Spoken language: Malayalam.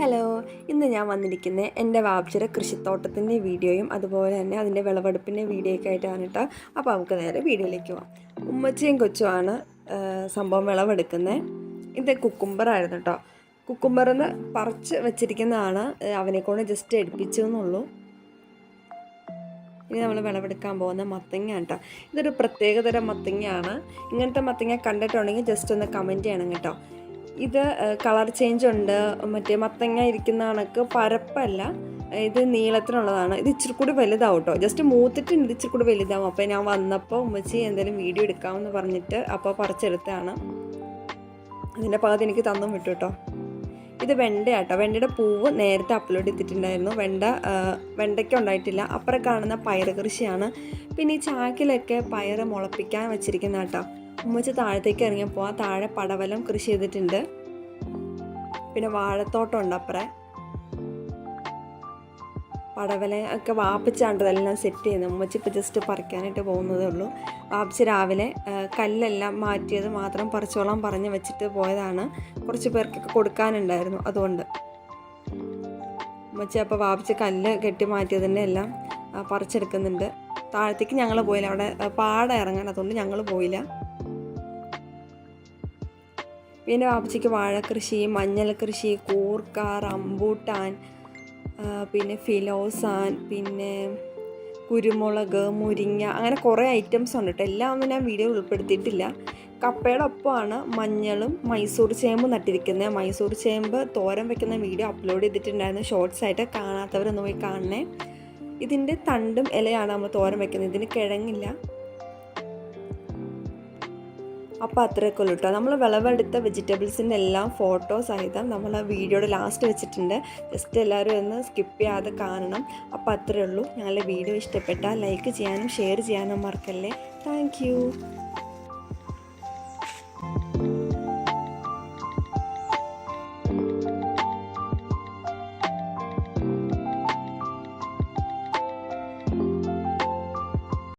ഹലോ ഇന്ന് ഞാൻ വന്നിരിക്കുന്നത് എന്റെ വാപ്ചിര കൃഷിത്തോട്ടത്തിന്റെ വീഡിയോയും അതുപോലെ തന്നെ അതിന്റെ വിളവെടുപ്പിന്റെ വീഡിയോ ഒക്കെ ആയിട്ടാണ് അപ്പോൾ നമുക്ക് നേരെ വീഡിയോയിലേക്ക് പോവാം. ഉമ്മച്ചയും കൊച്ചുമാണ് സംഭവം വിളവെടുക്കുന്നത്. ഇത് കുക്കുംബറായിരുന്നു കേട്ടോ. കുക്കുംബറിന്ന് പറിച്ച് വെച്ചിരിക്കുന്നതാണ്. അവനെക്കൊണ്ട് ജസ്റ്റ് എടുപ്പിച്ചു എന്നുള്ളൂ. ഇനി നമ്മൾ വിളവെടുക്കാൻ പോകുന്ന മത്തങ്ങ കേട്ടോ. ഇതൊരു പ്രത്യേകതരം മത്തങ്ങയാണ്. ഇങ്ങനത്തെ മത്തങ്ങ കണ്ടിട്ടുണ്ടെങ്കിൽ ജസ്റ്റ് ഒന്ന് കമന്റ് ചെയ്യണം കേട്ടോ. ഇത് കളർ ചേഞ്ച് ഉണ്ട്. മറ്റേ മത്തങ്ങ ഇരിക്കുന്ന കണക്ക് പരപ്പല്ല. ഇത് നീളത്തിനുള്ളതാണ് ഇത് ഇച്ചിരി കൂടി വലുതാവും കേട്ടോ ജസ്റ്റ് മൂത്തിട്ട് ഇത് ഇച്ചിരി കൂടി വലുതാവും. അപ്പോൾ ഞാൻ വന്നപ്പോൾ ഉമ്മച്ചി എന്തെങ്കിലും വീഡിയോ എടുക്കാമെന്ന് പറഞ്ഞിട്ട് അപ്പോൾ പറിച്ചെടുത്താണ് അതിന്റെ പകുതി എനിക്ക് തന്നും വിട്ടു കേട്ടോ ഇത് വെണ്ടയാട്ടോ. വെണ്ടയുടെ പൂവ് നേരത്തെ അപ്ലോഡ് ചെയ്തിട്ടുണ്ടായിരുന്നു. വെണ്ട വെണ്ടയ്ക്ക് ഉണ്ടായിട്ടില്ല. അപ്പുറം കാണുന്ന പയർ കൃഷിയാണ് പിന്നെ ഈ ചാക്കിലൊക്കെ പയർ മുളപ്പിക്കാൻ വെച്ചിരിക്കുന്ന കേട്ടോ. ഉമ്മച്ച് താഴത്തേക്ക് ഇറങ്ങിയപ്പോൾ ആ താഴെ പടവലം കൃഷി ചെയ്തിട്ടുണ്ട്. പിന്നെ വാഴത്തോട്ടം ഉണ്ട് അപ്പുറേ. പടവല ഒക്കെ വാപ്പിച്ചാണ്ട് ഇതെല്ലാം സെറ്റ് ചെയ്യുന്നത് ഉമ്മച്ചി ഇപ്പോൾ ജസ്റ്റ് പറിക്കാനായിട്ട് പോകുന്നതേ ഉള്ളൂ. വാപ്പിച്ച് രാവിലെ കല്ലെല്ലാം മാറ്റിയത് മാത്രം പറിച്ചോളം പറഞ്ഞ് വെച്ചിട്ട് പോയതാണ്. കുറച്ച് പേർക്കൊക്കെ കൊടുക്കാനുണ്ടായിരുന്നു അതുകൊണ്ട്. ഉമ്മച്ചി അപ്പോൾ വാപ്പിച്ച് കല്ല് കെട്ടി മാറ്റിയതിന്റെ എല്ലാം പറിച്ചെടുക്കുന്നുണ്ട്. താഴത്തേക്ക് ഞങ്ങൾ പോയില്ല. അവിടെ പാടം ഇറങ്ങാൻ അതുകൊണ്ട് ഞങ്ങൾ പോയില്ല. പിന്നെ വാപ്പച്ചയ്ക്ക് വാഴക്കൃഷി മഞ്ഞൾ കൃഷി കൂർക്ക റംബൂട്ടാൻ പിന്നെ ഫിലോസാൻ പിന്നെ കുരുമുളക് മുരിങ്ങ അങ്ങനെ കുറേ ഐറ്റംസ് ഉണ്ട് കേട്ടോ. എല്ലാം ഒന്നും ഞാൻ വീഡിയോ ഉൾപ്പെടുത്തിയിട്ടില്ല. കപ്പയുടെ ഒപ്പമാണ് മഞ്ഞളും മൈസൂർ ചേമ്പ് നട്ടിരിക്കുന്നത്. മൈസൂർ ചേമ്പ് തോരൻ വെക്കുന്ന വീഡിയോ അപ്ലോഡ് ചെയ്തിട്ടുണ്ടായിരുന്നു. ഷോർട്സ് ആയിട്ട് കാണാത്തവരൊന്ന് പോയി കാണണേ. ഇതിന്റെ തണ്ടും ഇലയാണ് നമ്മൾ തോരൻ വെക്കുന്നത്. ഇതിന് കിഴങ്ങില്ല. അപ്പോൾ അത്രയൊക്കെ ഉള്ളൂ കേട്ടോ. നമ്മൾ വിളവെടുത്ത വെജിറ്റബിൾസിന്റെ എല്ലാം ഫോട്ടോ സഹിതം നമ്മൾ ആ വീഡിയോയുടെ ലാസ്റ്റ് വെച്ചിട്ടുണ്ട്. ജസ്റ്റ് എല്ലാവരും ഒന്ന് സ്കിപ്പ് ചെയ്യാതെ കാണണം. അപ്പോൾ അത്രയേ ഉള്ളൂ. ഞങ്ങളുടെ വീഡിയോ ഇഷ്ടപ്പെട്ടാൽ ലൈക്ക് ചെയ്യാനും ഷെയർ ചെയ്യാനും മറക്കല്ലേ. താങ്ക്